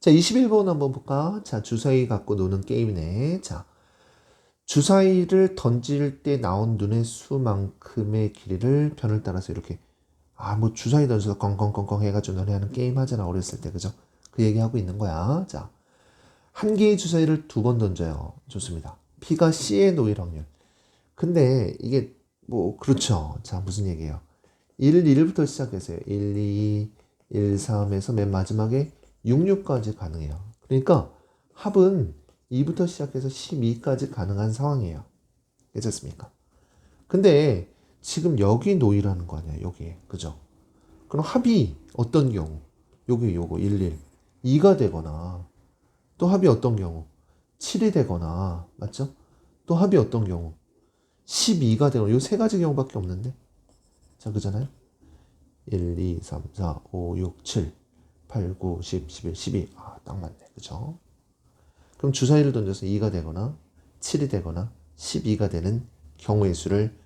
자, 21번 한번 볼까? 자, 주사위 갖고 노는 게임이네. 자, 주사위를 던질 때 나온 눈의 수만큼의 길이를 변을 따라서 이렇게 아, 뭐 주사위 던져서 꽝꽝꽝꽝 해가지고 너네 하는 게임 하잖아 어렸을 때 그죠? 그 얘기하고 있는 거야. 자, 한 개의 주사위를 두 번 던져요. 좋습니다. P가 C의 노일 확률. 근데 이게 뭐 그렇죠. 자, 무슨 얘기예요? 1, 1부터 시작해서요. 1, 2, 1, 3에서 맨 마지막에 6, 6까지 가능해요. 그러니까 합은 2부터 시작해서 12까지 가능한 상황이에요. 괜찮습니까? 근데 지금 여기 노이라는 거 아니야, 여기에. 그죠? 그럼 합이 어떤 경우? 요게 요거 1, 1. 2가 되거나 또 합이 어떤 경우? 7이 되거나 맞죠? 또 합이 어떤 경우? 12가 되거나 요 세 가지 경우밖에 없는데 자 그잖아요 1, 2, 3, 4, 5, 6, 7 8, 9, 10, 11, 12 아 딱 맞네 그죠? 그럼 주사위를 던져서 2가 되거나 7이 되거나 12가 되는 경우의 수를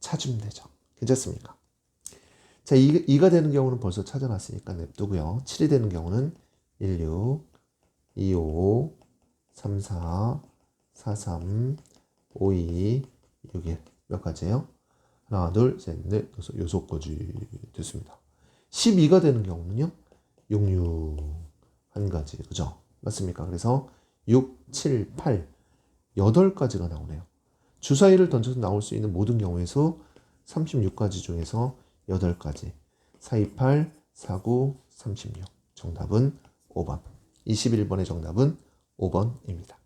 찾으면 되죠 괜찮습니까? 자 2, 2가 되는 경우는 벌써 찾아놨으니까 냅두고요 7이 되는 경우는 1, 6 2, 5, 3, 4, 4, 3, 5, 2, 6, 1. 몇 가지예요? 하나, 둘, 셋, 넷, 다섯, 여섯 가지 됐습니다. 12가 되는 경우는요? 6, 6. 한 가지. 그죠? 맞습니까? 그래서 6, 7, 8, 8가지가 나오네요. 주사위를 던져서 나올 수 있는 모든 경우의 수 36가지 중에서 8가지. 4, 2, 8, 4, 9, 36. 정답은 5번. 21번의 정답은 5번입니다.